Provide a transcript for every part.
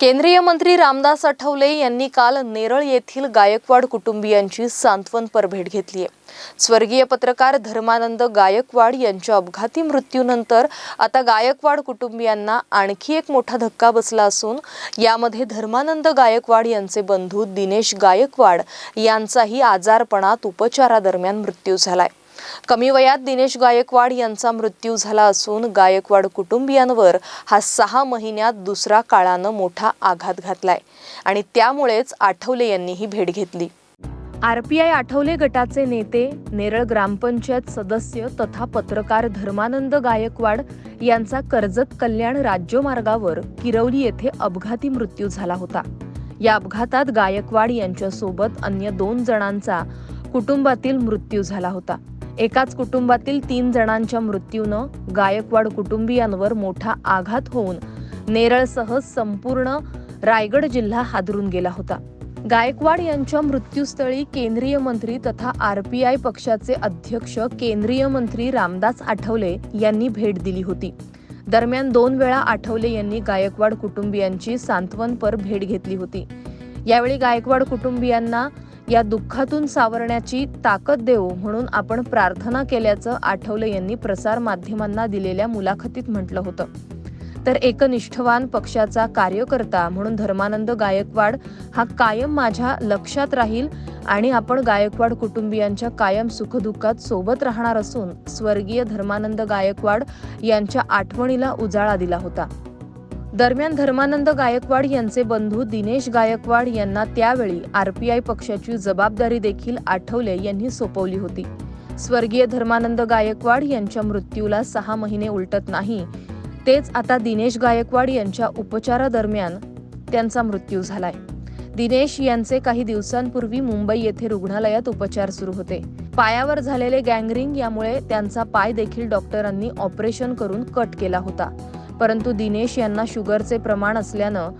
केंद्रीय मंत्री रामदास आठवले यांनी काल नेरळ येथील गायकवाड कुटुंबियांची सांत्वनपर भेट घेतली आहे. स्वर्गीय पत्रकार धर्मानंद गायकवाड यांच्या अपघाती मृत्यूनंतर आता गायकवाड कुटुंबियांना आणखी एक मोठा धक्का बसला असून यामध्ये धर्मानंद गायकवाड यांचे बंधू दिनेश गायकवाड यांचाही आजारपणात उपचारादरम्यान मृत्यू झालाय. कमी वयात दिनेश गायकवाड यांचा मृत्यू झाला असून गायकवाड कुटुंबियांवर हा सहा महिन्यात दुसरा काळानं मोठा आघात घातलाय. आणि त्यामुळेच आठवले यांनी ही भेट घेतली. आरपीआय आठवले गटाचे नेते नेरळ ग्रामपंचायत सदस्य तथा पत्रकार धर्मानंद गायकवाड यांचा कर्जत कल्याण राज्यमार्गावर किरवली येथे अपघाती मृत्यू झाला होता. या अपघातात गायकवाड यांच्यासोबत अन्य दोन जणांचा कुटुंबातील मृत्यू झाला होता. एकाच कुटुंबातील तीन जणांच्या मृत्यूनं गायकवाड कुटुंबियांवर मोठा आघात होऊन नेरळसह संपूर्ण रायगड जिल्हा हादरून गेला होता. गायकवाड यांच्या मृत्यूस्थळी केंद्रीय मंत्री तथा आरपीआय पक्षाचे अध्यक्ष केंद्रीय मंत्री रामदास आठवले यांनी भेट दिली होती. दरम्यान दोन वेळा आठवले यांनी गायकवाड कुटुंबियांची सांत्वनपर भेट घेतली होती. यावेळी गायकवाड कुटुंबियांना या दुःखातून सावरण्याची ताकद देऊ म्हणून आपण प्रार्थना केल्याचं आठवले यांनी प्रसार माध्यमांना दिलेल्या मुलाखतीत म्हटलं होतं. तर एकनिष्ठवान पक्षाचा कार्यकर्ता म्हणून धर्मानंद गायकवाड हा कायम माझ्या लक्षात राहील आणि आपण गायकवाड कुटुंबियांच्या कायम सुखदुःखात सोबत राहणार असून स्वर्गीय धर्मानंद गायकवाड यांच्या आठवणीला उजाळा दिला होता. दरम्यान धर्मानंद गायकवाड यांचे बंधू दिनेश गायकवाड यांना त्यावेळी आरपीआय पक्षाची जबाबदारी देखील आठवले यांनी सोपवली होती. स्वर्गीय धर्मानंद गायकवाड यांच्या मृत्यूला सहा महिने उलटत नाही. तेच आता दिनेश गायकवाड यांच्या उपचारादरम्यान त्यांचा मृत्यू झालाय. दिनेश यांचे काही दिवसांपूर्वी मुंबई येथे रुग्णालयात उपचार सुरू होते. पायावर झालेले गँगरिंग यामुळे त्यांचा पाय देखील डॉक्टरांनी ऑपरेशन करून कट केला होता. परंतु दिनेश यांना शुगरचे प्रमाण असल्यानं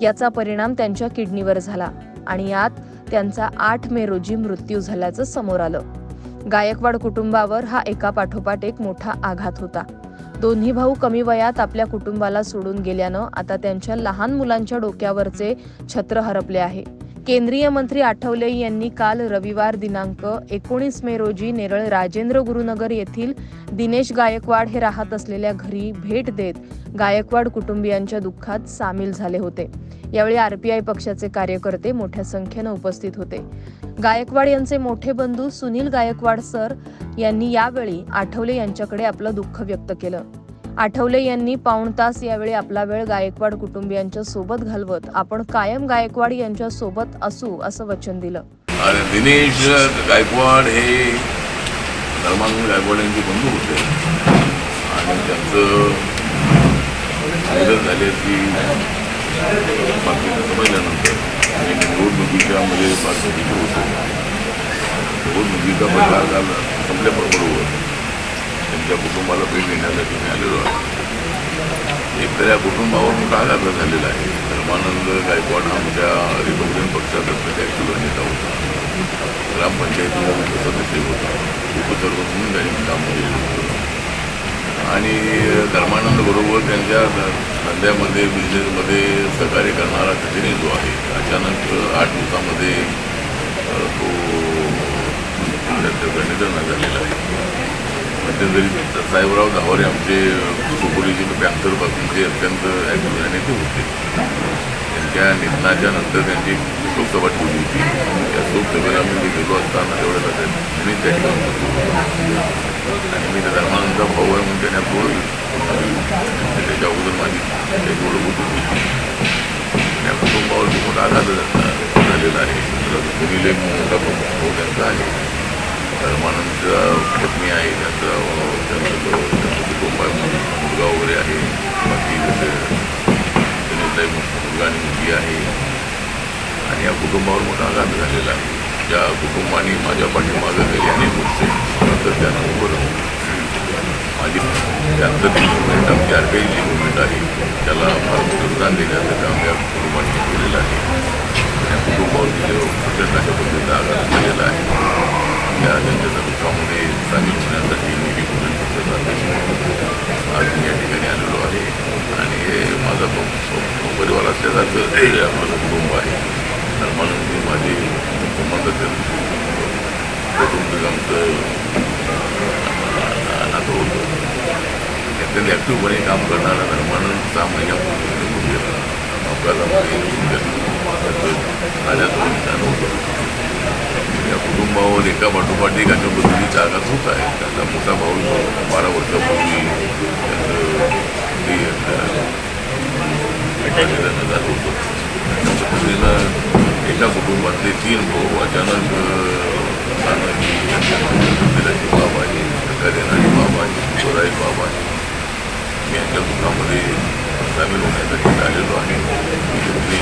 याचा परिणाम त्यांच्या किडनीवर झाला आणि यात त्यांचा आठ मे रोजी मृत्यू झाल्याचं समोर आलं. गायकवाड कुटुंबावर हा एका पाठोपाठ एक मोठा आघात होता. दोन्ही भाऊ कमी वयात आपल्या कुटुंबाला सोडून गेल्यानं आता त्यांच्या लहान मुलांच्या डोक्यावरचे छत्र हरपले आहे. केंद्रीय मंत्री आठवले यांनी काल रविवार दिनांक एकोणीस मे रोजी नेरळ राजेंद्र गुरुनगर येथील दिनेश गायकवाड हे राहत असलेल्या घरी भेट देत गायकवाड कुटुंबियांच्या दुःखात सामील झाले होते. यावेळी आरपीआय पक्षाचे कार्यकर्ते मोठ्या संख्येनं उपस्थित होते. गायकवाड यांचे मोठे बंधू सुनील गायकवाड सर यांनी यावेळी आठवले यांच्याकडे आपलं दुःख व्यक्त केलं. आठवले यांनी पाऊण तास यावेळी आपला वेळ गायकवाड कुटुंबियांच्या सोबत घालवत आपण कायम गायकवाड यांच्या सोबत असू असं वचन दिलं. आणि दिनेश गायकवाड हे धर्मानंद गायकवाड यांचे बंधू होते. आणि त्यांचं झाले की बातमीला समजल्यानंतर आणि निवडणुकीच्यामध्ये होतो. निवडणुकीचा प्रचार झाला संपल्याबरोबर. त्यांच्या कुटुंबाला भेट देण्यासाठी मी आलेलो आहे. एक तर या कुटुंबावर मोठा आघात झालेला आहे. धर्मानंद गायकवाड हा आमच्या रिपब्लिकन पक्षातर्फे त्या नेता होता. ग्रामपंचायतीला त्यांचा सदस्य होता. उपसर्ग म्हणून त्यांनी काम केलेलं होतं. आणि धर्मानंद बरोबर त्यांच्या धंद्यामध्ये बिझनेसमध्ये सहकार्य करणारा सचिन जो आहे अचानक आठ दिवसामध्ये अ, तो त्याचं निधन झालेलं आहे मध्यंतरी साहेबराव धावरे आमचे सुपोलीचे पॅन्थरपासूनचे अत्यंत ॲक्टिव्ह नेते होते. त्यांच्या निधनाच्या नंतर त्यांची शोकसभा ठेवली होती. त्या शोकसभेला मी गेलो असताना तेवढ्या त्यांनी त्या ठिकाणी होतो. आणि मी त्या धर्मानंदचा भाऊ आहे म्हणून त्याने आपलं त्याच्या अगोदर माझी त्याची ओळख होती. त्या कुटुंबावर मोठा आघात झालेला आहे. एक मोठा भाऊ त्यांचा आहे. म्हणून पत्नी आहे त्यांचा त्यांचं जो- कुटुंब आहे मुलगा वगैरे आहे. बाकी जसे मुलगा आणि मुलगी आहे. आणि या कुटुंबावर मोठा आघात झालेला आहे. ज्या कुटुंबाने माझ्या पाठीमागं गेली अनेक गोष्टी नंतर त्यांना उभं माझी त्यांचं जी मुवमेंट आमची आर जी मुवमेंट आहे त्याला फार योगदान देण्याचं काम या कुटुंबाने केलेलं आहे. त्या कुटुंबावर तिथे प्रचंड अशा पद्धतीचा आघात झालेला आहे. या त्यांच्या दुःखामध्ये सामील होण्यासाठी मी रिपोर्ट आज मी या ठिकाणी आलेलो आहे आणि हे माझा परिवार असल्यासारखं हे माझं कुटुंब आहे तर म्हणून मी माझे संबंध कौटुंबिक आमचं नातं होतं अत्यंत ॲक्टिव्हपणे काम करणारा तर म्हणून सहा महिन्यापूर्वी निघून गेला अपघातामध्ये निघून गेला त्याचं राजाचं निदान होतं त्या कुटुंबावर एका पाठोपाठ एक अशा पद्धतीचा आघात होत आहे त्याचा मोठा भाऊ बारा वर्षापूर्वी त्यांचं ते झालं होतं. अशा पद्धतीनं एका कुटुंबातले तीन भाऊ अचानक दिलाची बाब आहे सकाळी बाब आहे शिवराई बाब आहे मी यांच्या दुःखामध्ये सामील होण्यासाठी आलेलो आहे. मी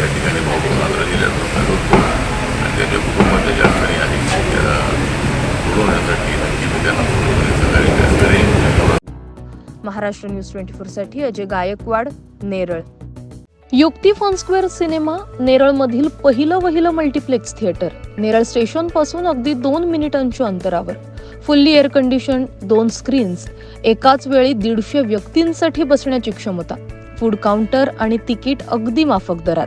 या ठिकाणी भाऊ आंध्र जिल्ह्यात सांगतो आणि त्याच्या कुटुंबाच्या ज्या अडचणी आहेत त्या सोडवण्यासाठी नक्की मी त्यांना सोडवण्याचं कार्य करेन Maharashtra news twenty फोरसाठी Ajay Gaikwad Neral. Yukti fun square cinema नेरळमधील पहिलं वहिलं मल्टिप्लेक्स थिएटर नेरळ स्टेशनपासून अगदी दोन मिनिटांच्या अंतरावर. फुल्ली एअर कंडिशन दोन स्क्रीन्स एकाच वेळी दीडशे व्यक्तींसाठी बसण्याची क्षमता. फूड काउंटर आणि तिकीट अगदी माफक दरात.